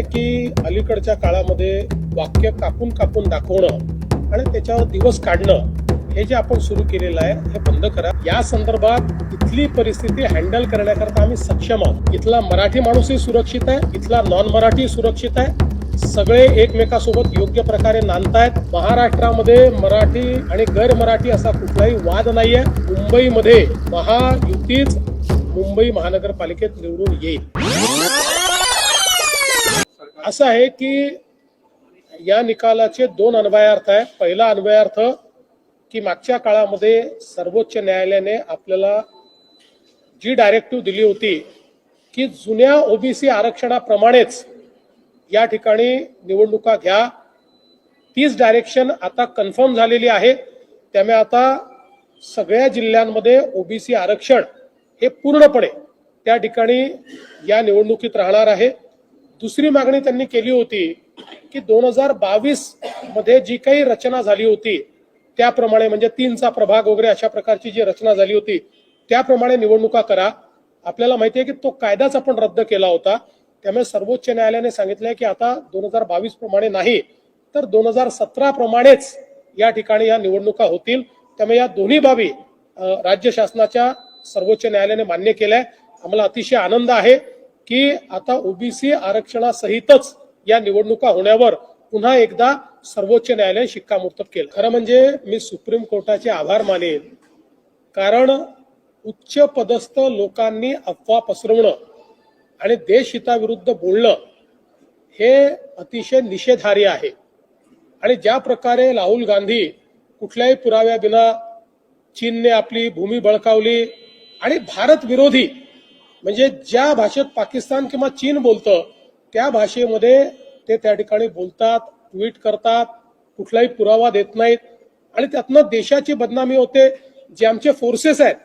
आहे की अलीकडच्या काळामध्ये वाक्य कापून कापून दाखवणं आणि त्याच्यावर दिवस काढणं हे जे आपण सुरू केलेलं आहे हे बंद करा. या संदर्भात इथली परिस्थिती हँडल करण्याकरता आम्ही सक्षम आहोत. इथला मराठी माणूसही सुरक्षित आहे इथला नॉन मराठी सुरक्षित आहे. सगळे एकमेकासोबत योग्य प्रकारे नांदतायत. महाराष्ट्रामध्ये मराठी आणि गैर मराठी असा कुठलाही वाद नाहीये. मुंबईमध्ये महायुतीच मुंबई महानगरपालिकेत निवडून येईल. असं आहे की या निकालाचे दोन अन्वयार्थ आहे. पहिला अन्वयार्थ की मागच्या काळामध्ये सर्वोच्च न्यायालयाने आपल्याला जी डायरेक्टिव्ह दिली होती की जुन्या ओबीसी आरक्षणाप्रमाणेच या ठिकाणी निवडणुका घ्या. तीच डायरेक्शन आता कन्फर्म झालेली आहे. त्यामुळे आता सगळ्या जिल्ह्यांमध्ये ओबीसी आरक्षण हे पूर्णपणे त्या ठिकाणी या निवडणुकीत राहणार आहे. दुसरी मागणी त्यांनी केली होती की दोन हजार बावीसमध्ये जी काही रचना झाली होती त्याप्रमाणे म्हणजे तीनचा प्रभाग वगैरे अशा प्रकारची जी रचना झाली होती त्याप्रमाणे निवडणुका करा. आपल्याला माहिती आहे की तो कायदाच आपण रद्द केला होता. त्यामुळे सर्वोच्च न्यायालयाने सांगितलंय की आता दोन हजार बावीस प्रमाणे नाही तर दोन हजार सतरा प्रमाणेच या ठिकाणी या निवडणुका होतील. त्यामुळे या दोन्ही बाबी राज्य शासनाच्या सर्वोच्च न्यायालयाने मान्य केल्या. आम्हाला अतिशय आनंद आहे. की आता ओबीसी आरक्षणासहितच या निवडणुका होण्यावर पुन्हा एकदा सर्वोच्च न्यायालय शिक्कामोर्तब केलं. खरं म्हणजे मी सुप्रीम कोर्टाचे आभार मानेन. कारण उच्च पदस्थ लोकांनी अफवा पसरवणं आणि देशहिताविरुद्ध बोलणं हे अतिशय निषेधार्य आहे. आणि ज्या प्रकारे राहुल गांधी कुठल्याही पुराव्याविना चीनने आपली भूमी बळकावली आणि भारत विरोधी म्हणजे ज्या भाषेत पाकिस्तान किंवा चीन बोलतं त्या भाषेमध्ये ते त्या ठिकाणी बोलतात ट्विट करतात कुठलाही पुरावा देत नाहीत. आणि त्यातनं देशाची बदनामी होते. जे आमचे फोर्सेस आहेत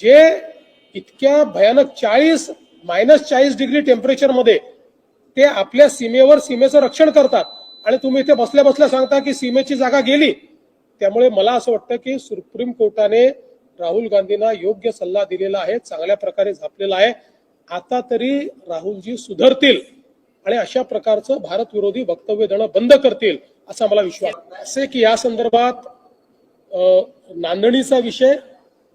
जे इतक्या भयानक चाळीस मायनस चाळीस डिग्री टेम्परेचरमध्ये ते आपल्या सीमेवर सीमेचं रक्षण करतात. आणि तुम्ही इथे बसल्या बसल्या सांगता की सीमेची जागा गेली. त्यामुळे मला असं वाटतं की सुप्रीम कोर्टाने राहुल गांधींना योग्य सल्ला दिलेला आहे चांगल्या प्रकारे झापलेला आहे. आता तरी राहुलजी सुधरतील आणि अशा प्रकारचं भारत विरोधी वक्तव्य देणं बंद करतील असा मला विश्वास असे की या संदर्भात नांदणीचा विषय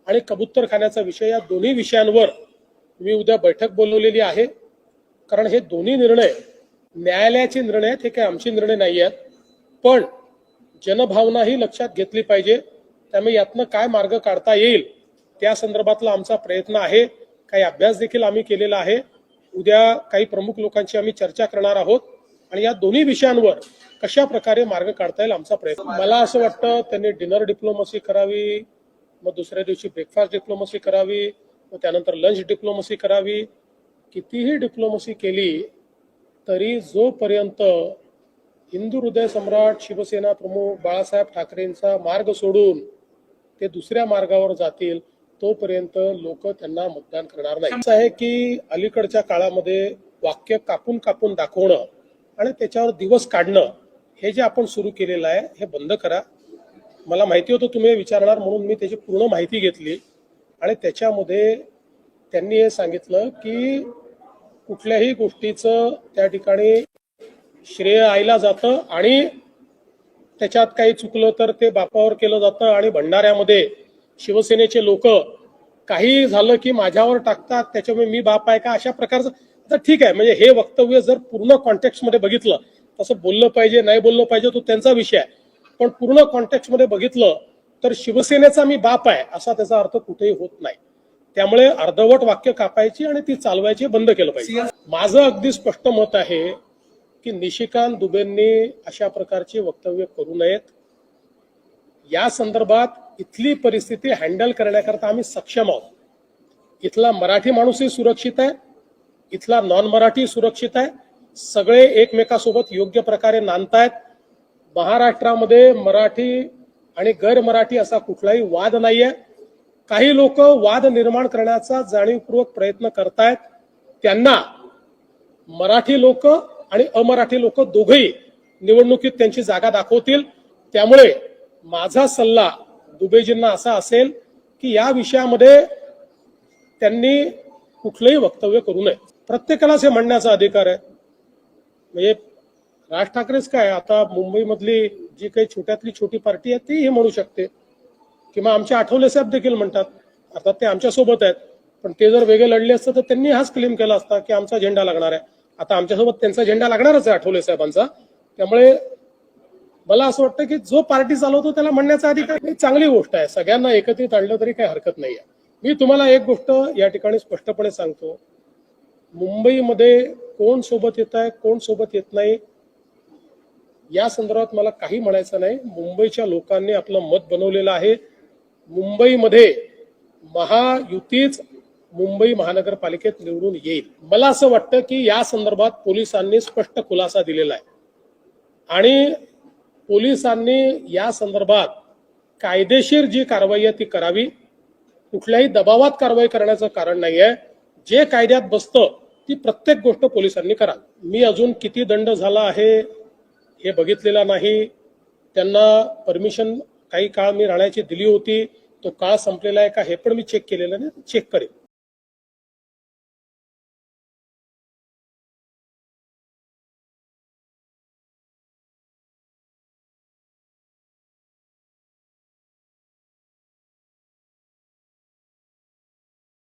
आणि कबुतरखान्याचा विषय या दोन्ही विषयांवर मी उद्या बैठक बोलवलेली आहे. कारण हे दोन्ही निर्णय न्यायालयाचे निर्णय आहेत हे काही आमचे निर्णय नाही आहेत पण जनभावना ही लक्षात घेतली पाहिजे. त्यामुळे यातनं काय मार्ग काढता येईल त्या संदर्भातला आमचा प्रयत्न आहे. काही अभ्यास देखील आम्ही केलेला आहे. उद्या काही प्रमुख लोकांची आम्ही चर्चा करणार आहोत. आणि या दोन्ही विषयांवर कशा प्रकारे मार्ग काढता येईल आमचा प्रयत्न. मला असं वाटतं त्यांनी डिनर डिप्लोमसी करावी मग दुसऱ्या दिवशी ब्रेकफास्ट डिप्लोमसी करावी मग त्यानंतर लंच डिप्लोमसी करावी. कितीही डिप्लोमसी केली तरी जोपर्यंत हिंदू हृदय सम्राट शिवसेना प्रमुख बाळासाहेब ठाकरेंचा मार्ग सोडून ते दुसऱ्या मार्गावर जातील तोपर्यंत लोक त्यांना मतदान करणार नाही असं आहे की अलीकडच्या काळामध्ये वाक्य कापून कापून दाखवणं आणि त्याच्यावर दिवस काढणं हे जे आपण सुरू केलेलं आहे हे बंद करा. मला माहिती होतं तुम्ही विचारणार म्हणून मी त्याची पूर्ण माहिती घेतली. आणि त्याच्यामध्ये त्यांनी हे सांगितलं की कुठल्याही गोष्टीचं त्या ठिकाणी श्रेय आईला जातं आणि त्याच्यात काही चुकलं तर ते बापावर केलं जातं आणि भंडाऱ्यामध्ये शिवसेनेचे लोक काही झालं की माझ्यावर टाकतात त्याच्यामुळे मी बाप आहे का? अशा प्रकारचं तर ठीक आहे म्हणजे हे वक्तव्य जर पूर्ण कॉन्टेक्स्टमध्ये बघितलं तसं बोललं पाहिजे नाही बोललं पाहिजे तो त्यांचा विषय आहे. पण पूर्ण कॉन्टेक्स्टमध्ये बघितलं तर शिवसेनेचा मी बाप आहे असा त्याचा अर्थ कुठेही होत नाही. त्यामुळे अर्धवट वाक्य कापायची आणि ती चालवायची बंद केलं पाहिजे. माझं अगदी स्पष्ट मत आहे की निशिकांत दुबेंनी अशा प्रकारची वक्तव्य करू नयेत. या संदर्भात इथली परिस्थिती हँडल करण्याकरता आम्ही सक्षम आहोत. इथला मराठी माणूसही सुरक्षित आहे. इथला नॉन मराठी सुरक्षित आहे. सगळे एकमेकासोबत योग्य प्रकारे नांदतायत. महाराष्ट्रामध्ये मराठी आणि गैर मराठी असा कुठलाही वाद नाहीये. काही लोक वाद निर्माण करण्याचा जाणीवपूर्वक प्रयत्न करतायत. त्यांना मराठी लोक आणि अमराठी लोक दोघही निवडणुकीत त्यांची जागा दाखवतील. त्यामुळे माझा सल्ला दुबेजींना असा असेल की या विषयामध्ये त्यांनी कुठलंही वक्तव्य करू नये. प्रत्येकालाच हे म्हणण्याचा अधिकार आहे. म्हणजे राज ठाकरेच काय आता मुंबईमधली जी काही छोट्यातली छोटी पार्टी आहे ती हे म्हणू शकते. किंवा आमचे आठवले साहेब देखील म्हणतात अर्थात ते आमच्यासोबत आहेत. पण ते जर वेगळे लढले असतं तर त्यांनी हाच क्लेम केला असता की आमचा झेंडा लागणार आहे. आता आमच्यासोबत त्यांचा झेंडा लागणारच आहे आठवले साहेबांचा. त्यामुळे मला असं वाटतं की जो पार्टी चालवतो त्याला म्हणण्याचा अधिकार ही चांगली गोष्ट आहे. सगळ्यांना एकत्रित आणलं तरी काही हरकत नाही आहे मी तुम्हाला एक गोष्ट या ठिकाणी स्पष्टपणे सांगतो. मुंबईमध्ये कोण सोबत येत आहे कोण सोबत येत नाही या संदर्भात मला काही म्हणायचं नाही. मुंबईच्या लोकांनी आपलं मत बनवलेलं आहे. मुंबईमध्ये महायुतीच मुंबई महानगरपालिकेत निवडून येईल. मला असं वाटतं की या संदर्भात पोलिसांनी स्पष्ट खुलासा दिलेला आहे. आणि पोलिसांनी या संदर्भात कायदेशीर जी कारवाई आहे ती करावी. कुठल्याही दबावात कारवाई करण्याचं कारण नाही आहे जे कायद्यात बसतं ती प्रत्येक गोष्ट पोलिसांनी करावी. मी अजून किती दंड झाला आहे हे बघितलेला नाही. त्यांना परमिशन काही काळ मी राहण्याची दिली होती. तो काळ संपलेला आहे का हे पण मी चेक केलेलं नाही. चेक करेन.